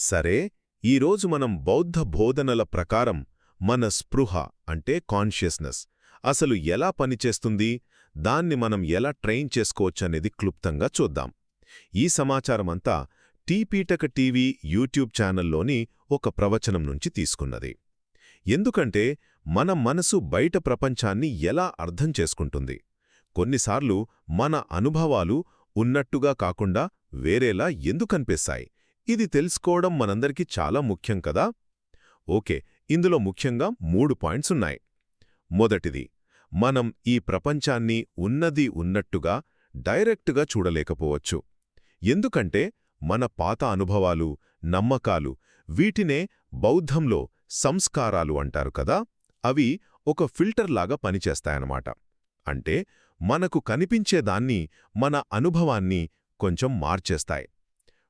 సరే ఈరోజు మనం బౌద్ధ బోధనల ప్రకారం మన స్పృహ అంటే కాన్షియస్నెస్ అసలు ఎలా పనిచేస్తుంది దాన్ని మనం ఎలా ట్రైన్ చేసుకోవచ్చనేది క్లుప్తంగా చూద్దాం. ఈ సమాచారమంతా టీపీటక టీవీ యూట్యూబ్ ఛానల్లోని ఒక ప్రవచనం నుంచి తీసుకున్నది. ఎందుకంటే మన మనసు బయట ప్రపంచాన్ని ఎలా అర్థం చేసుకుంటుంది? కొన్నిసార్లు మన అనుభవాలు ఉన్నట్టుగా కాకుండా వేరేలా ఎందుకనిపిస్తాయి? ఇది తెలుసుకోవడం మనందరికీ చాలా ముఖ్యం కదా? ఓకే ఇందులో ముఖ్యంగా మూడు పాయింట్స్ ఉన్నాయి. మొదటిది మనం ఈ ప్రపంచాన్ని ఉన్నది ఉన్నట్టుగా డైరెక్టుగా చూడలేకపోవచ్చు. ఎందుకంటే మన పాత అనుభవాలు నమ్మకాలు వీటినే బౌద్ధంలో సంస్కారాలు అంటారు కదా? అవి ఒక ఫిల్టర్లాగా పనిచేస్తాయన్నమాట. అంటే మనకు కనిపించేదాన్ని మన అనుభవాన్ని కొంచెం మార్చేస్తాయి.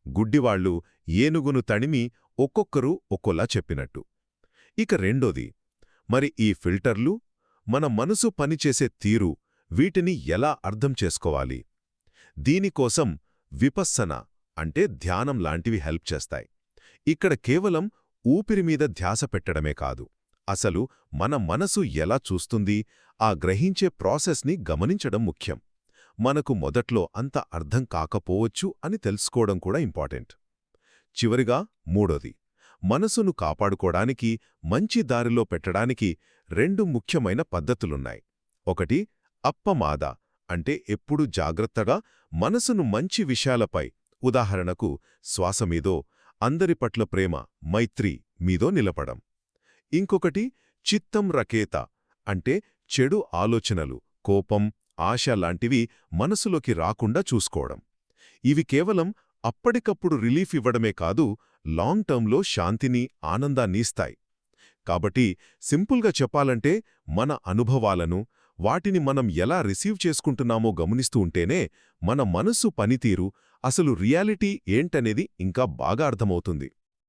గుడ్డివాళ్ళు ఏనుగును తణిమి ఒక్కొక్కరు ఒక్కోలా చెప్పినట్టు. ఇక రెండోది మరి ఈ ఫిల్టర్లు మన మనసు పనిచేసే తీరు వీటిని ఎలా అర్థం చేసుకోవాలి? దీనికోసం విపస్సన అంటే ధ్యానం లాంటివి హెల్ప్ చేస్తాయి. ఇక్కడ కేవలం ఊపిరిమీద ధ్యాస పెట్టడమే కాదు అసలు మన మనసు ఎలా చూస్తుంది ఆ గ్రహించే ప్రాసెస్ని గమనించడం ముఖ్యం. మనకు మొదట్లో అంత అర్థం కాకపోవచ్చు అని తెలుసుకోవడం కూడా ఇంపార్టెంట్. చివరిగా మూడోది మనసును కాపాడుకోవడానికి మంచి దారిలో పెట్టడానికి రెండు ముఖ్యమైన పద్ధతులున్నాయి. ఒకటి అప్పమాద అంటే ఎప్పుడు జాగ్రత్తగా మనసును మంచి విషయాలపై ఉదాహరణకు శ్వాసమీదో అందరి పట్ల ప్రేమ మైత్రి మీదో నిలపడం. ఇంకొకటి చిత్తం రకేత అంటే చెడు ఆలోచనలు కోపం ఆశ లాంటివి మనసులోకి రాకుండా చూసుకోవడం. ఇవి కేవలం అప్పటికప్పుడు రిలీఫ్ ఇవ్వడమే కాదు లాంగ్ టర్మ్లో శాంతిని ఆనందాన్నిస్తాయి కాబట్టి సింపుల్గా చెప్పాలంటే మన అనుభవాలను వాటిని మనం ఎలా రిసీవ్ చేసుకుంటున్నామో గమనిస్తూ ఉంటేనే మన మనస్సు పనితీరు అసలు రియాలిటీ ఏంటనేది ఇంకా బాగా అర్థమవుతుంది.